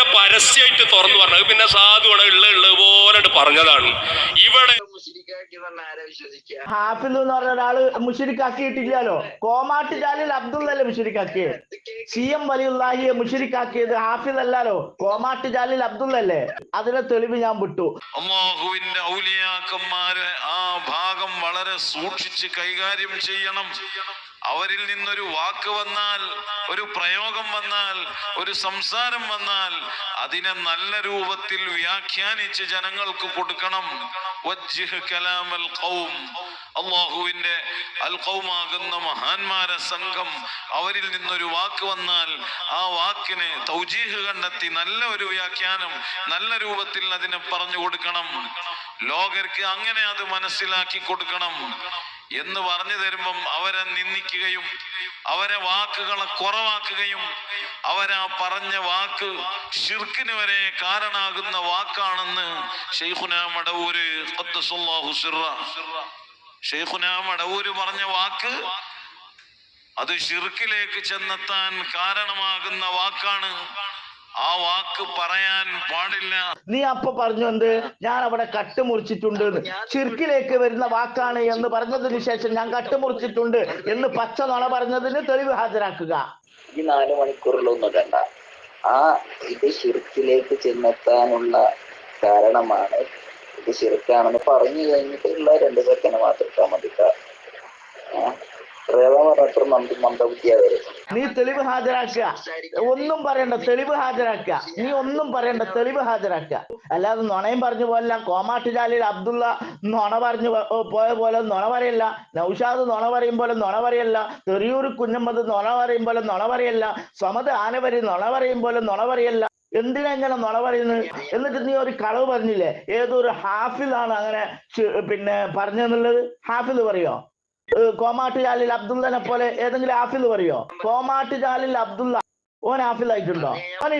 തന്നെ പരസ്യമായിട്ട് തുറന്നു പറഞ്ഞത് പിന്നെ സാധുവാണ് ഉള്ള ഉള്ളത് പോലെ പറഞ്ഞതാണ്. ഇവിടെ ഹാഫിൽ എന്ന് പറഞ്ഞ ഒരാൾ മുഷിരിക്കാക്കിയിട്ടില്ലല്ലോ. കോമാട്ട് ജാലിൽ അബ്ദുള്ളല്ലേ മുഷിരിക്കാക്കിയത്? സി എം വലിയുള്ളാഹിയെ മുഷിരിക്കാക്കിയത് ഹാഫിൽ അല്ലല്ലോ കോമാട്ട് ജാലിൽ അബ്ദുള്ളല്ലേ? അതിനെ തെളിവ് ഞാൻ വിട്ടു. അമ്മാഹുവിന്റെ ഔലിയാക്കന്മാരെ ആ ഭാഗം വളരെ സൂക്ഷിച്ച് കൈകാര്യം ചെയ്യണം. അവരിൽ നിന്നൊരു വാക്ക് വന്നാൽ ഒരു പ്രയോഗം വന്നാൽ ഒരു സംസാരം വന്നാൽ അതിനെ നല്ല രൂപത്തിൽ വ്യാഖ്യാനിച്ച് ജനങ്ങൾക്ക് കൊടുക്കണം. അള്ളാഹുവിന്റെ അൽ ഖൗമാകുന്ന മഹാന്മാരെ സംഘം അവരിൽ നിന്നൊരു വാക്ക് വന്നാൽ ആ വാക്കിനെ തൗജീഹ് കണ്ടെത്തി നല്ല ഒരു വ്യാഖ്യാനം നല്ല രൂപത്തിൽ അതിനെ പറഞ്ഞു കൊടുക്കണം. ലോകർക്ക് അങ്ങനെ അത് മനസ്സിലാക്കി കൊടുക്കണം. എന്ന് പറഞ്ഞു തരുമ്പം അവരെ നിന്ദിക്കുകയും അവരെ വാക്കുകളെ കുറവാക്കുകയും അവരാ പറഞ്ഞ വാക്ക് ഷിർക്കിന് വരെ കാരണാകുന്ന വാക്കാണെന്ന് ഷെയ്ഖുന മടവൂര് പറഞ്ഞ വാക്ക് അത് ഷിർക്കിലേക്ക് ചെന്നെത്താൻ കാരണമാകുന്ന വാക്കാണ് ആ വാക്ക് പറയാൻ പാടില്ല. നീ അപ്പൊ പറഞ്ഞു എന്ത്? ഞാൻ അവിടെ കട്ട് മുറിച്ചിട്ടുണ്ട് എന്ന്. ചിർക്കിലേക്ക് വരുന്ന വാക്കാണ് എന്ന് പറഞ്ഞതിന് ശേഷം ഞാൻ കട്ട് മുറിച്ചിട്ടുണ്ട് എന്ന് പച്ച നുണ പറഞ്ഞതിന് തെളിവ് ഹാജരാക്കുക. ഈ നാല് മണിക്കൂറിലൊന്നും കണ്ട ആ ഇത് ഷിർക്കിലേക്ക് ചെന്നെത്താനുള്ള കാരണമാണ് ഇത് ഷിർക്കാണെന്ന് പറഞ്ഞു കഴിഞ്ഞിട്ടുള്ള രണ്ട് സെക്കൻഡ് മാത്രം ഇട്ടാൽ നീ തെളിവ് ഹാജരാക്കുക. ഒന്നും പറയണ്ട തെളിവ് ഹാജരാക്കുക. നീ ഒന്നും പറയണ്ട തെളിവ് ഹാജരാക്കുക. അല്ലാതെ നുണയും പറഞ്ഞു പോലല്ല കോമാട്ടുചാലിൽ അബ്ദുള്ള നുണ പറഞ്ഞു പോയ പോലെ നുണ പറയല്ല. നൌഷാദ് നുണ പറയും പോലെ നുണ പറയല്ല. തെറിയൂർ കുഞ്ഞമ്മത് നുണ പറയും പോലെ നുണ പറയല്ല. സമത് ആനവരി നുണ പറയും പോലെ നുണ പറയല്ല. എന്തിനാ ഇങ്ങനെ നുണ പറയുന്നത്? എന്നിട്ട് നീ ഒരു കളവ് പറഞ്ഞില്ലേ? ഏതൊരു ഹാഫിലാണ് അങ്ങനെ പിന്നെ പറഞ്ഞെന്നുള്ളത് ഹാഫിൽ പറയോ? ഏഹ് കോമാട്ട് ജാലിൽ അബ്ദുള്ളനെ പോലെ ഏതെങ്കിലും ആഫിൽ പറയോ? കോമാട്ട് ജാലിൽ അബ്ദുള്ള ഓൻ ഹാഫിലായിട്ടുണ്ടോ ഓന്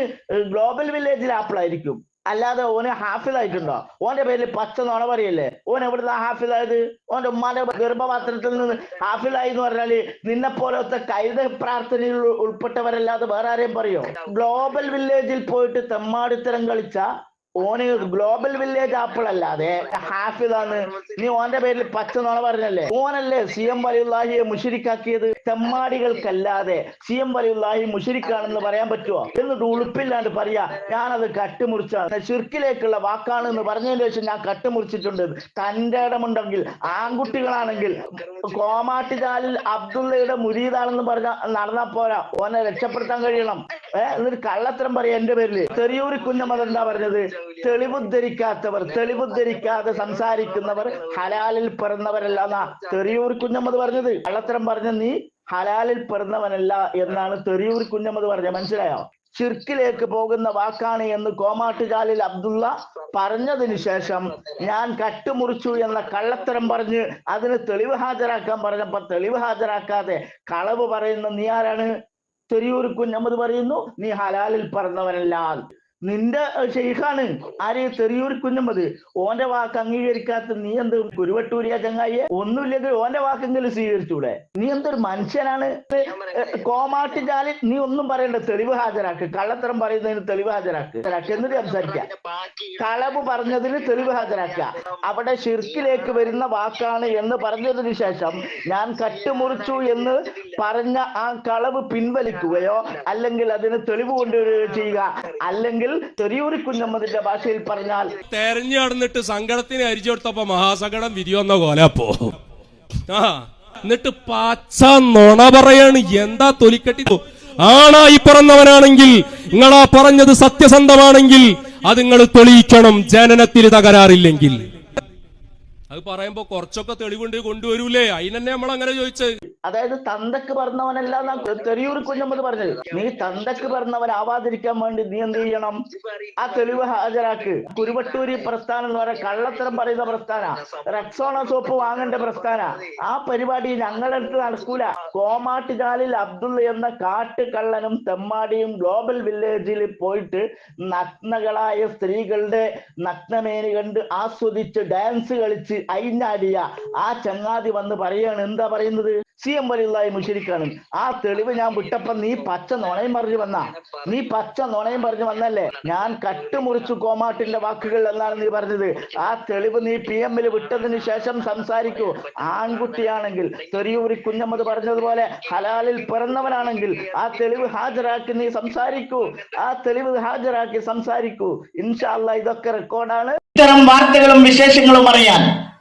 ഗ്ലോബൽ വില്ലേജിൽ ആപ്പിളായിരിക്കും. അല്ലാതെ ഓന് ഹാഫിലായിട്ടുണ്ടോ? ഓന്റെ പേരിൽ പച്ച നുണ പറയല്ലേ? ഓൻ എവിടുന്ന ആയത് ഓന്റെ ഉമ്മാന്റെ ഗർഭപാത്രത്തിൽ നിന്ന് ആയി എന്ന് പറഞ്ഞാൽ നിന്നെ പോലത്തെ കൈത പ്രാർത്ഥനയിൽ ഉൾപ്പെട്ടവരല്ലാതെ വേറെ ആരെയും പറയോ? ഗ്ലോബൽ വില്ലേജിൽ പോയിട്ട് തെമ്മാടിത്തരം കളിച്ച ഓന് ഗ്ലോബൽ വില്ലേജ് ആപ്പിൾ അല്ലാതെ ഹാഫിദാണ് നീ ഓന്റെ പേരിൽ പച്ച നുണ പറഞ്ഞല്ലേ? ഓനല്ലേ സി എം വലിയുള്ളാഹിയെ മുഷിരിക്കാക്കിയത്? തെമ്മാടികൾക്കല്ലാതെ സി എം വലിയുള്ളാഹി മുഷിരിക്കാണെന്ന് പറയാൻ പറ്റുമോ എന്നിട്ട് ഉളുപ്പില്ലാണ്ട് പറയാ ഞാനത് കട്ടുമുറിച്ചാണ്. ചുരുക്കിലേക്കുള്ള വാക്കാണ് എന്ന് പറഞ്ഞതിന് ശേഷം ഞാൻ കട്ടുമുറിച്ചിട്ടുണ്ട്. തന്റെ ഇടമുണ്ടെങ്കിൽ ആൺകുട്ടികളാണെങ്കിൽ കോമാട്ടിതാലിൽ അബ്ദുള്ളയുടെ മുരീതാണെന്ന് പറഞ്ഞ നടന്നാ പോരാ. ഓനെ രക്ഷപ്പെടുത്താൻ കഴിയണം. ഏഹ് എന്നിട്ട് കള്ളത്തരം പറയാ എന്റെ പേരിൽ. ചെറിയൂരി കുഞ്ഞമ്മ എന്താ പറഞ്ഞത്? തെളിവുദ്ധരിക്കാത്തവർ തെളിവുദ്ധരിക്കാതെ സംസാരിക്കുന്നവർ ഹലാലിൽ പിറന്നവരല്ല എന്നാ തെറിയൂർ കുഞ്ഞമ്മത് പറഞ്ഞത്. കള്ളത്തരം പറഞ്ഞ നീ ഹലാലിൽ പിറന്നവനല്ല എന്നാണ് തെറിയൂർ കുഞ്ഞമ്മത് പറഞ്ഞത്. മനസ്സിലായോ? ചിർക്കിലേക്ക് പോകുന്ന വാക്കാണ് എന്ന് കോമാട്ടുചാലിൽ അബ്ദുള്ള പറഞ്ഞതിന് ശേഷം ഞാൻ കട്ടുമുറിച്ചു എന്ന കള്ളത്തരം പറഞ്ഞ് അതിന് തെളിവ് ഹാജരാക്കാൻ പറഞ്ഞപ്പോ തെളിവ് ഹാജരാക്കാതെ കളവ് പറയുന്ന നീ ആരാണ്? തെരിയൂർ കുഞ്ഞമ്മത് പറയുന്നു നീ ഹലാലിൽ പറഞ്ഞവനല്ല. നിന്റെ ഷെയ്ഖാണ്. ആര്? ചെറിയൂർ കുഞ്ഞമ്മത് ഓന്റെ വാക്ക് അംഗീകരിക്കാത്ത നീ എന്ത് കുരുവട്ടൂരിയ ചങ്ങായിയെ? ഒന്നുമില്ലെങ്കിൽ ഓന്റെ വാക്കെങ്കിലും സ്വീകരിച്ചൂടെ. നീ എന്തൊരു മനുഷ്യനാണ്? കോമാട്ടി ജാലി നീ ഒന്നും പറയണ്ട. തെളിവ് ഹാജരാക്ക്. കള്ളത്തരം പറയുന്നതിന് തെളിവ് ഹാജരാക്ക്. എന്നിട്ട് സംസാരിക്കാം. കളവ് പറഞ്ഞതിന് തെളിവ് ഹാജരാക്ക അവിടെ ഷിർക്കിലേക്ക് വരുന്ന വാക്കാണ് എന്ന് പറഞ്ഞതിന് ശേഷം ഞാൻ കട്ടുമുറിച്ചു എന്ന് പറഞ്ഞ ആ കളവ് പിൻവലിക്കുകയോ അല്ലെങ്കിൽ അതിന് തെളിവ് കൊണ്ടുവരികയോ ചെയ്യുക. അല്ലെങ്കിൽ തെറിയൂരി കുഞ്ഞമ്മതിന്റെ ഭാഷയിൽ പറഞ്ഞാൽ തെരഞ്ഞു നടന്നിട്ട് സങ്കടത്തിന് അരിച്ചു കൊടുത്തപ്പോ മഹാസങ്കടം വിരിയൊന്ന കോലപ്പോ ആ എന്നിട്ട് പച്ച നുണ പറയാണ്. എന്താ തൊലിക്കെട്ടി? ആണായി പിറന്നവനാണെങ്കിൽ നിങ്ങളാ പറഞ്ഞത് സത്യസന്ധമാണെങ്കിൽ അത് നിങ്ങൾ തെളിയിക്കണം. ജനനത്തിൽ തകരാറില്ലെങ്കിൽ. അത് പറയുമ്പോ കുറച്ചൊക്കെ തെളിവുണ്ട് കൊണ്ടുവരൂലേ? അതിനെന്നെ നമ്മൾ അങ്ങനെ ചോദിച്ചത് അതായത് തന്തക്ക് പറഞ്ഞവനല്ല തെറിയൂർ കുഞ്ഞമ്മത് പറഞ്ഞത്. നീ തന്തക്ക് പറഞ്ഞവൻ ആവാതിരിക്കാൻ വേണ്ടി നീ എന്ത് ചെയ്യണം? ആ തെളിവ് ഹാജരാക്ക്. കുരുവട്ടൂരി പ്രസ്ഥാനം എന്ന് പറയാൻ കള്ളത്തരം പറയുന്ന പ്രസ്ഥാന. റെക്സോണ സോപ്പ് വാങ്ങേണ്ട പ്രസ്ഥാന. ആ പരിപാടി ഞങ്ങളുടെ അടുത്ത് നടക്കൂല. കോമാട്ടിനാലിൽ അബ്ദുള്ള എന്ന കാട്ടുകള്ളനും തെമ്മാടിയും ഗ്ലോബൽ വില്ലേജിൽ പോയിട്ട് നഗ്നകളായ സ്ത്രീകളുടെ നഗ്നമേനി കണ്ട് ആസ്വദിച്ച് ഡാൻസ് കളിച്ച് അയിഞ്ഞാടിയ ആ ചങ്ങാതി വന്ന് പറയാണ് എന്താ പറയുന്നത്? സി എം വലിയ മുഷിരിക്കാണ്. ആ തെളിവ് ഞാൻ വിട്ടപ്പം നീ പച്ച നുണയും പറഞ്ഞു വന്ന. നീ പച്ച നുണയും പറഞ്ഞു വന്നല്ലേ? ഞാൻ കട്ടുമുറിച്ചു കോമാട്ടിന്റെ വാക്കുകൾ എന്നാണ് നീ പറഞ്ഞത്. ആ തെളിവ് നീ പി എമ്മിൽ വിട്ടതിന് ശേഷം സംസാരിക്കൂ. ആൺകുട്ടിയാണെങ്കിൽ തെറിയൂരി കുഞ്ഞമ്മത് പറഞ്ഞതുപോലെ ഹലാലിൽ പിറന്നവനാണെങ്കിൽ ആ തെളിവ് ഹാജരാക്കി നീ സംസാരിക്കൂ. ആ തെളിവ് ഹാജരാക്കി സംസാരിക്കൂ. ഇൻഷാല്ല ഇതൊക്കെ റെക്കോർഡാണ് ഇത്തരം വാർത്തകളും വിശേഷങ്ങളും അറിയാൻ